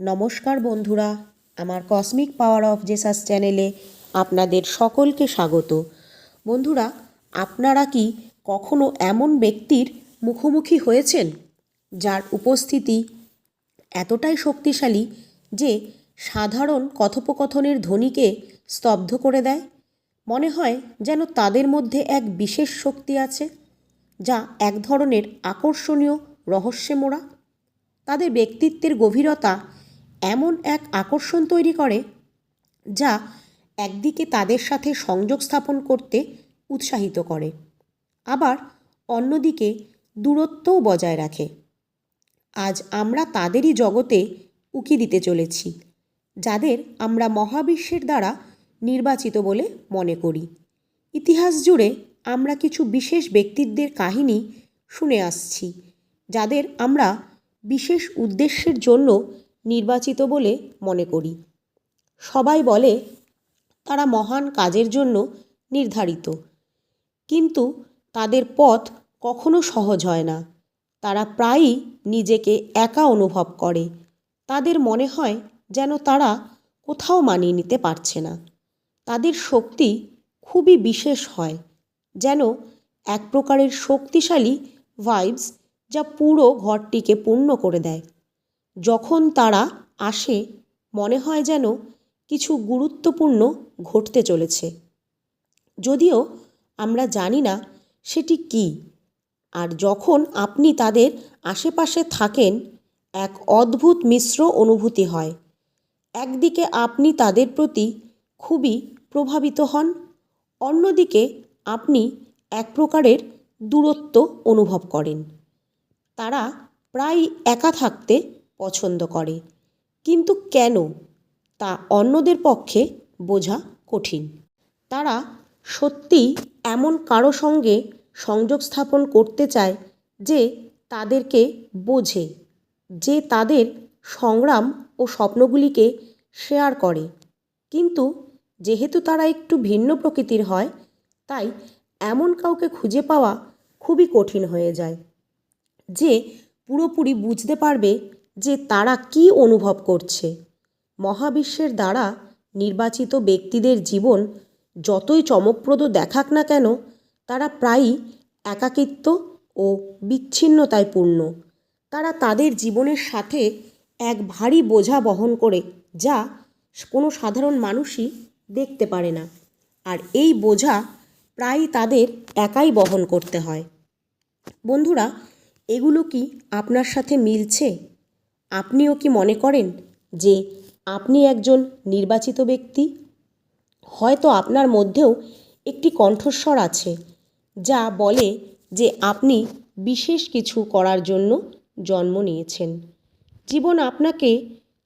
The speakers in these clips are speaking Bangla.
নমস্কার বন্ধুরা, আমার কসমিক পাওয়ার অফ জেসাস চ্যানেলে আপনাদের সকলকে স্বাগত। বন্ধুরা, আপনারা কি কখনো এমন ব্যক্তির মুখোমুখি হয়েছেন, যার উপস্থিতি এতটাই শক্তিশালী যে সাধারণ কথোপকথনের ধ্বনিকে স্তব্ধ করে দেয়? মনে হয় যেন তাদের মধ্যে এক বিশেষ শক্তি আছে, যা এক ধরনের আকর্ষণীয় রহস্যে মোড়া। তাদের ব্যক্তিত্বের গভীরতা এমন এক আকর্ষণ তৈরি করে যা একদিকে তাদের সাথে সংযোগ স্থাপন করতে উৎসাহিত করে, আবার অন্যদিকে দূরত্বও বজায় রাখে। আজ আমরা তাদেরই জগতে উকি দিতে চলেছি, যাদের আমরা মহাবিশ্বের দ্বারা নির্বাচিত বলে মনে করি। ইতিহাস জুড়ে আমরা কিছু বিশেষ ব্যক্তিত্বের কাহিনী শুনে আসছি, যাদের আমরা বিশেষ উদ্দেশ্যের জন্য নির্বাচিত বলে মনে করি। সবাই বলে, তারা মহান কাজের জন্য নির্ধারিত। কিন্তু তাদের পথ কখনো সহজ হয় না। তারা প্রায়ই নিজেকে একা অনুভব করে। তাদের মনে হয় যেন তারা কোথাও মানিয়ে নিতে পারছে না। তাদের শক্তি খুবই বিশেষ হয়, যেন এক প্রকারের শক্তিশালী ভাইবস যা পুরো ঘরটিকে পূর্ণ করে দেয়। যখন তারা আসে, মনে হয় যেন কিছু গুরুত্বপূর্ণ ঘটতে চলেছে। যদিও আমরা জানি না সেটি কী, আর যখন আপনি তাদের আশেপাশে থাকেন, এক অদ্ভুত মিশ্র অনুভূতি হয়। একদিকে আপনি তাদের প্রতি খুবই প্রভাবিত হন, অন্যদিকে আপনি এক প্রকারের দূরত্ব অনুভব করেন। তারা প্রায় একা থাকতে পছন্দ করে। কিন্তু কেন? তা অন্যদের পক্ষে বোঝা কঠিন। তারা সত্যিই এমন কারও সঙ্গে সংযোগ স্থাপন করতে চায় যে তাদেরকে বোঝে, যে তাদের সংগ্রাম ও স্বপ্নগুলিকে শেয়ার করে। কিন্তু যেহেতু তারা একটু ভিন্ন প্রকৃতির হয়, তাই এমন কাউকে খুঁজে পাওয়া খুবই কঠিন হয়ে যায়, যে পুরোপুরি বুঝতে পারবে যে তারা কী অনুভব করছে। মহাবিশ্বের দ্বারা নির্বাচিত ব্যক্তিদের জীবন যতই চমকপ্রদ দেখাক না কেন, তারা প্রায়ই একাকিত্ব ও বিচ্ছিন্নতায় পূর্ণ। তারা তাদের জীবনের সাথে এক ভারী বোঝা বহন করে, যা কোনো সাধারণ মানুষই দেখতে পারে না। আর এই বোঝা প্রায়ই তাদের একাই বহন করতে হয়। বন্ধুরা, এগুলো কি আপনার সাথে মিলছে? আপনিও কি মনে করেন যে আপনি একজন নির্বাচিত ব্যক্তি? হয়তো আপনার মধ্যেও একটি কণ্ঠস্বর আছে যা বলে যে আপনি বিশেষ কিছু করার জন্য জন্ম নিয়েছেন। জীবন আপনাকে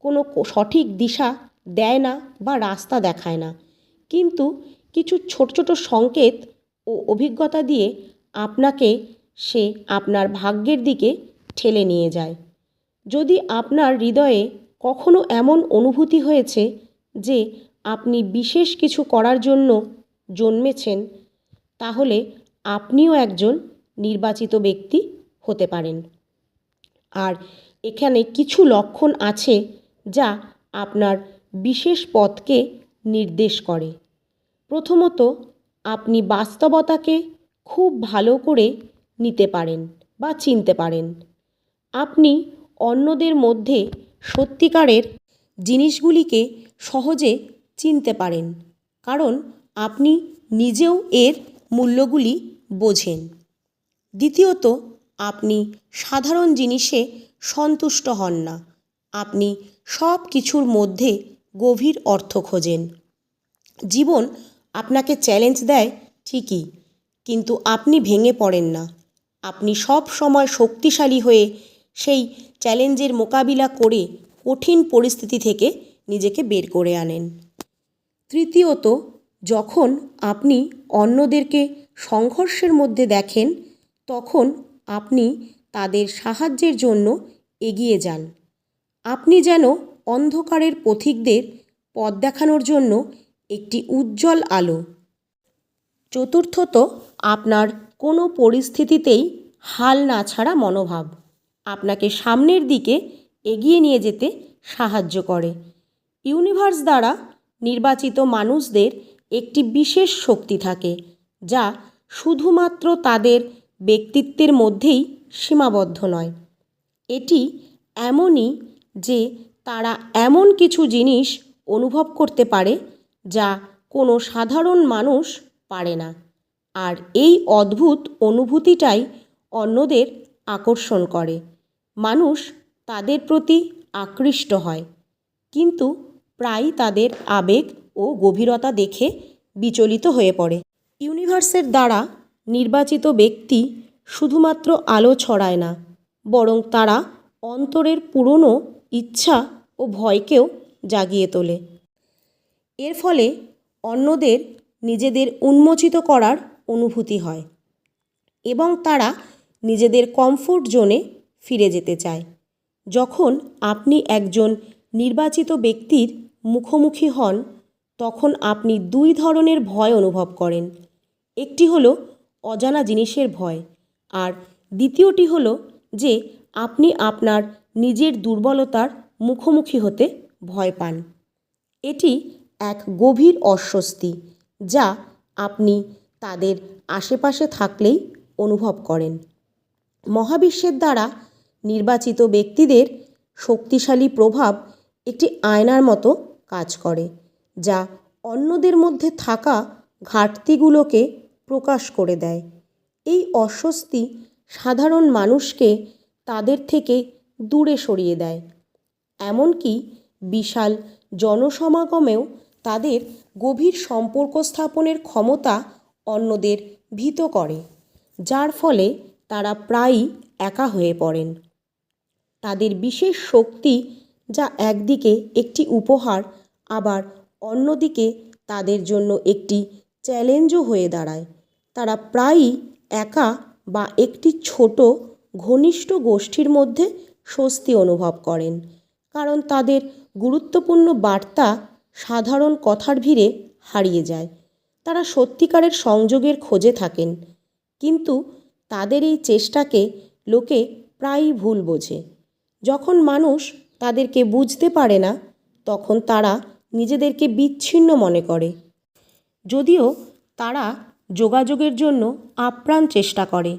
কোনো সঠিক দিশা দেয় না বা রাস্তা দেখায় না। কিন্তু কিছু ছোট ছোট সংকেত ও অভিজ্ঞতা দিয়ে আপনাকে সে আপনার ভাগ্যের দিকে ঠেলে নিয়ে যায়। যদি আপনার হৃদয়ে কখনো এমন অনুভূতি হয়েছে যে আপনি বিশেষ কিছু করার জন্য জন্মেছেন, তাহলে আপনিও একজন নির্বাচিত ব্যক্তি হতে পারেন। আর এখানে কিছু লক্ষণ আছে যা আপনার বিশেষ পথকে নির্দেশ করে। প্রথমত, আপনি বাস্তবতাকে খুব ভালো করে নিতে পারেন বা চিনতে পারেন। আপনি অন্যদের মধ্যে সত্যিকারের জিনিসগুলিকে সহজে চিনতে পারেন। কারণ আপনি নিজেও এর মূল্যগুলি বোঝেন। দ্বিতীয়ত, আপনি সাধারণ জিনিসে সন্তুষ্ট হন না। আপনি সব কিছুর মধ্যে গভীর অর্থ খোঁজেন। জীবন আপনাকে চ্যালেঞ্জ দেয় ঠিকই, কিন্তু আপনি ভেঙে পড়েন না। আপনি সব সময় শক্তিশালী হয়ে সেই চ্যালেঞ্জের মোকাবিলা করে কঠিন পরিস্থিতি থেকে নিজেকে বের করে আনেন। তৃতীয়ত, যখন আপনি অন্যদেরকে সংঘর্ষের মধ্যে দেখেন, তখন আপনি তাদের সাহায্যের জন্য এগিয়ে যান। আপনি যেন অন্ধকারের পথিকদের পথ দেখানোর জন্য একটি উজ্জ্বল আলো। চতুর্থত, আপনার কোনো পরিস্থিতিতেই হাল না ছাড়া মনোভাব। আপনাকে সামনের দিকে এগিয়ে নিয়ে যেতে সাহায্য করে। ইউনিভার্স দ্বারা নির্বাচিত মানুষদের একটি বিশেষ শক্তি থাকে, যা শুধুমাত্র তাদের ব্যক্তিত্বের মধ্যেই সীমাবদ্ধ নয়। এটি এমনই যে তারা এমন কিছু জিনিস অনুভব করতে পারে, যা কোনো সাধারণ মানুষ পারে না। আর এই অদ্ভুত অনুভূতিটাই অন্যদের আকর্ষণ করে। মানুষ তাদের প্রতি আকৃষ্ট হয়, কিন্তু প্রায়ই তাদের আবেগ ও গভীরতা দেখে বিচলিত হয়ে পড়ে। ইউনিভার্সের দ্বারা নির্বাচিত ব্যক্তি শুধুমাত্র আলো ছড়ায় না, বরং তারা অন্তরের পুরনো ইচ্ছা ও ভয়কেও জাগিয়ে তোলে। এর ফলে অন্যদের নিজেদের উন্মোচিত করার অনুভূতি হয় এবং তারা নিজেদের কমফোর্ট জোনে ফিরে যেতে চায়। যখন আপনি একজন নির্বাচিত ব্যক্তির মুখোমুখি হন, তখন আপনি দুই ধরনের ভয় অনুভব করেন। একটি হলো অজানা জিনিসের ভয়, আর দ্বিতীয়টি হলো যে আপনি আপনার নিজের দুর্বলতার মুখোমুখি হতে ভয় পান। এটি এক গভীর অস্বস্তি যা আপনি তাদের আশেপাশে থাকলেই অনুভব করেন। মহাবিশ্বের দ্বারা নির্বাচিত ব্যক্তিদের শক্তিশালী প্রভাব একটি আয়নার মতো কাজ করে, যা অন্যদের মধ্যে থাকা ঘাটতিগুলোকে প্রকাশ করে দেয়। এই অস্বস্তি সাধারণ মানুষকে তাদের থেকে দূরে সরিয়ে দেয়। এমনকি বিশাল জনসমাগমেও তাদের গভীর সম্পর্ক স্থাপনের ক্ষমতা অন্যদের ভীত করে, যার ফলে তারা প্রায়ই একা হয়ে পড়েন। তাদের বিশেষ শক্তি যা একদিকে একটি উপহার, আবার অন্যদিকে তাদের জন্য একটি চ্যালেঞ্জও হয়ে দাঁড়ায়। তারা প্রায়ই একা বা একটি ছোট, ঘনিষ্ঠ গোষ্ঠীর মধ্যে স্বস্তি অনুভব করেন, কারণ তাদের গুরুত্বপূর্ণ বার্তা সাধারণ কথার ভিড়ে হারিয়ে যায়। তারা সত্যিকারের সংযোগের খোঁজে থাকেন, কিন্তু তাদের এই চেষ্টাকে লোকে প্রায়ই ভুল বোঝে। যখন মানুষ তাদেরকে বুঝতে পারে না, তখন তারা নিজেদেরকে বিচ্ছিন্ন মনে করে। যদিও তারা যোগাযোগের জন্য আপ্রাণ চেষ্টা করে।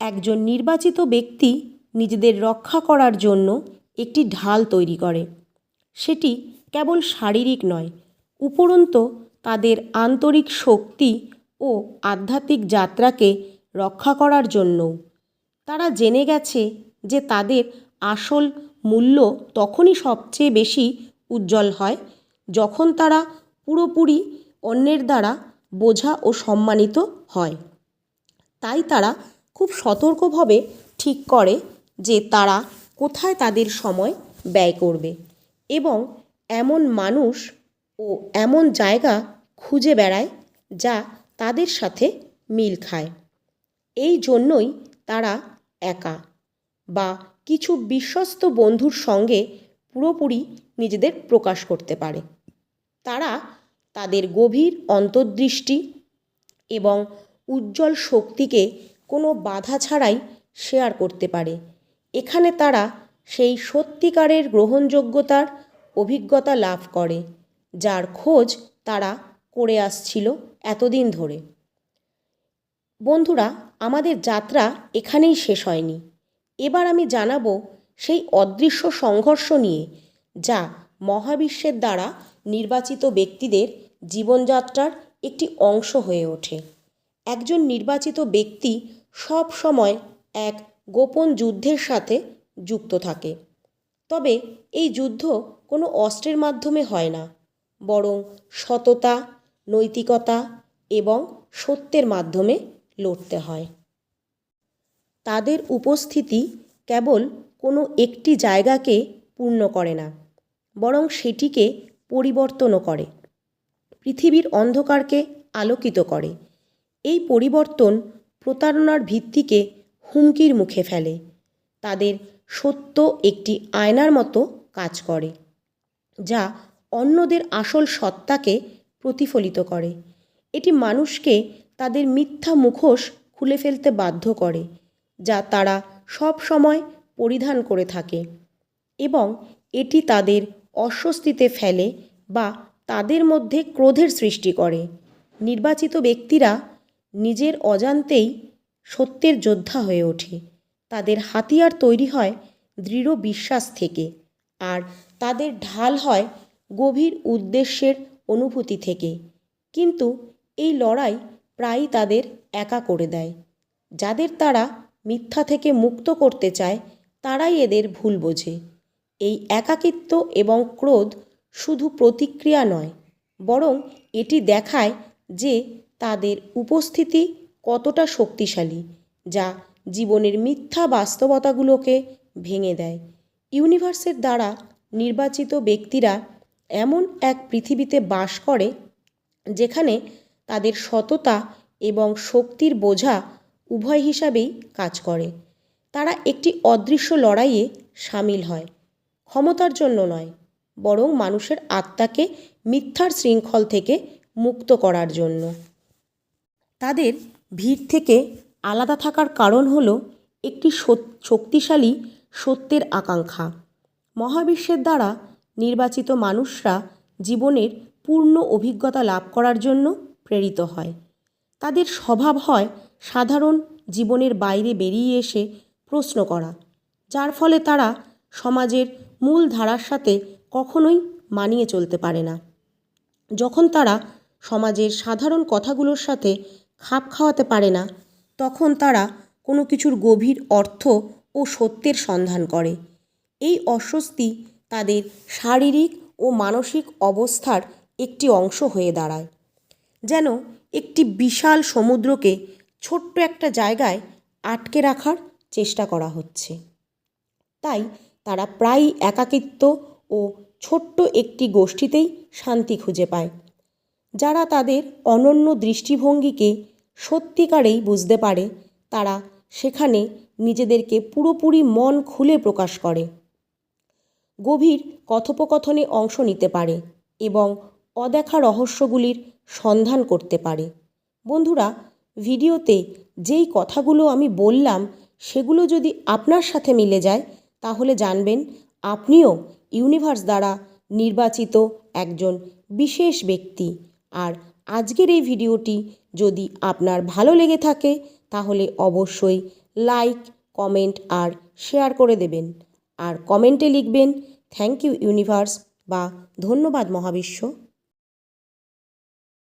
একজন নির্বাচিত ব্যক্তি নিজেদের রক্ষা করার জন্য একটি ঢাল তৈরি করে। সেটি কেবল শারীরিক নয়, উপরন্তু তাদের আন্তরিক শক্তি ও আধ্যাত্মিক যাত্রাকে রক্ষা করার জন্যও। তারা জেনে গেছে যে তাদের আসল মূল্য তখনই সবচেয়ে বেশি উজ্জ্বল হয় যখন তারা পুরোপুরি অন্যের দ্বারা বোঝা ও সম্মানিত হয়। তাই তারা খুব সতর্কভাবে ঠিক করে যে তারা কোথায় তাদের সময় ব্যয় করবে এবং এমন মানুষ ও এমন জায়গা খুঁজে বেড়ায় যা তাদের সাথে মিল খায়। এই জন্যই তারা একা। বা কিছু বিশ্বস্ত বন্ধুর সঙ্গে পুরোপুরি নিজেদের প্রকাশ করতে পারে। তারা তাদের গভীর অন্তর্দৃষ্টি এবং উজ্জ্বল শক্তিকে কোনো বাধা ছাড়াই শেয়ার করতে পারে। এখানে তারা সেই সত্যিকারের গ্রহণযোগ্যতার অভিজ্ঞতা লাভ করে, যার খোঁজ তারা করে আসছিল এতদিন ধরে। বন্ধুরা, আমাদের যাত্রা এখানেই শেষ হয়নি। এবার আমি জানাব সেই অদৃশ্য সংঘর্ষ নিয়ে, যা মহাবিশ্বের দ্বারা নির্বাচিত ব্যক্তিদের জীবনযাত্রার একটি অংশ হয়ে ওঠে। একজন নির্বাচিত ব্যক্তি সব সময় এক গোপন যুদ্ধের সাথে যুক্ত থাকে। তবে এই যুদ্ধ কোনো অস্ত্রের মাধ্যমে হয় না, বরং সততা, নৈতিকতা এবং সত্যের মাধ্যমে লড়তে হয়। তাদের উপস্থিতি কেবল কোনো একটি জায়গাকে পূর্ণ করে না, বরং সেটিকে পরিবর্তনও করে, পৃথিবীর অন্ধকারকে আলোকিত করে। এই পরিবর্তন প্রতারণার ভিত্তিকে হুমকির মুখে ফেলে, তাদের সত্য একটি আয়নার মতো কাজ করে, যা অন্যদের আসল সত্তাকে প্রতিফলিত করে। এটি মানুষকে তাদের মিথ্যা মুখোশ খুলে ফেলতে বাধ্য করে যা তারা সব সময় পরিধান করে থাকে এবং এটি তাদের অস্বস্তিতে ফেলে বা তাদের মধ্যে ক্রোধের সৃষ্টি করে। নির্বাচিত ব্যক্তিরা নিজের অজান্তেই সত্যের যোদ্ধা হয়ে ওঠে। তাদের হাতিয়ার তৈরি হয় দৃঢ় বিশ্বাস থেকে আর তাদের ঢাল হয় গভীর উদ্দেশ্যের অনুভূতি থেকে। কিন্তু এই লড়াই প্রায়ই তাদের একা করে দেয়। যাদের তারা মিথ্যা থেকে মুক্ত করতে চায়, তারাই এদের ভুল বোঝে। এই একাকিত্ব এবং ক্রোধ শুধু প্রতিক্রিয়া নয়, বরং এটি দেখায় যে তাদের উপস্থিতি কতটা শক্তিশালী, যা জীবনের মিথ্যা বাস্তবতাগুলোকে ভেঙে দেয়। ইউনিভার্সের দ্বারা নির্বাচিত ব্যক্তিরা এমন এক পৃথিবীতে বাস করে, যেখানে তাদের সততা এবং শক্তির বোঝা উভয় হিসাবেই কাজ করে। তারা একটি অদৃশ্য লড়াইয়ে সামিল হয়। ক্ষমতার জন্য নয়, বরং মানুষের আত্মাকে মিথ্যার শৃঙ্খল থেকে মুক্ত করার জন্য। তাদের ভিড় থেকে আলাদা থাকার কারণ হল একটি শক্তিশালী সত্যের আকাঙ্ক্ষা। মহাবিশ্বের দ্বারা নির্বাচিত মানুষরা জীবনের পূর্ণ অভিজ্ঞতা লাভ করার জন্য প্রেরিত হয়। তাদের স্বভাব হয় সাধারণ জীবনের বাইরে বেরিয়ে এসে প্রশ্ন করা, যার ফলে তারা সমাজের মূল ধারার সাথে কখনোই মানিয়ে চলতে পারে না। যখন তারা সমাজের সাধারণ কথাগুলোর সাথে খাপ খাওয়াতে পারে না, তখন তারা কোনো কিছুর গভীর অর্থ ও সত্যের সন্ধান করে। এই অস্বস্তি তাদের শারীরিক ও মানসিক অবস্থার একটি অংশ হয়ে দাঁড়ায়, যেন একটি বিশাল সমুদ্রকে ছোট্ট একটা জায়গায় আটকে রাখার চেষ্টা করা হচ্ছে। তাই তারা প্রায়ই একাকিত্ব ও ছোট্ট একটি গোষ্ঠীতেই শান্তি খুঁজে পায়, যারা তাদের অনন্য দৃষ্টিভঙ্গিকে সত্যিকারেই বুঝতে পারে। তারা সেখানে নিজেদেরকে পুরোপুরি মন খুলে প্রকাশ করে, গভীর কথোপকথনে অংশ নিতে পারে এবং অদেখা রহস্যগুলির সন্ধান করতে পারে। বন্ধুরা ভিডিওতে যেই কথাগুলো আমি বললাম, সেগুলো যদি আপনার সাথে মিলে যায়, তাহলে জানবেন আপনিও ইউনিভার্স দ্বারা নির্বাচিত একজন বিশেষ ব্যক্তি। আর আজকের এই ভিডিওটি যদি আপনার ভালো লেগে থাকে, তাহলে অবশ্যই লাইক, কমেন্ট আর শেয়ার করে দেবেন। আর কমেন্টে লিখবেন, থ্যাংক ইউ ইউনিভার্স বা ধন্যবাদ মহাবিশ্ব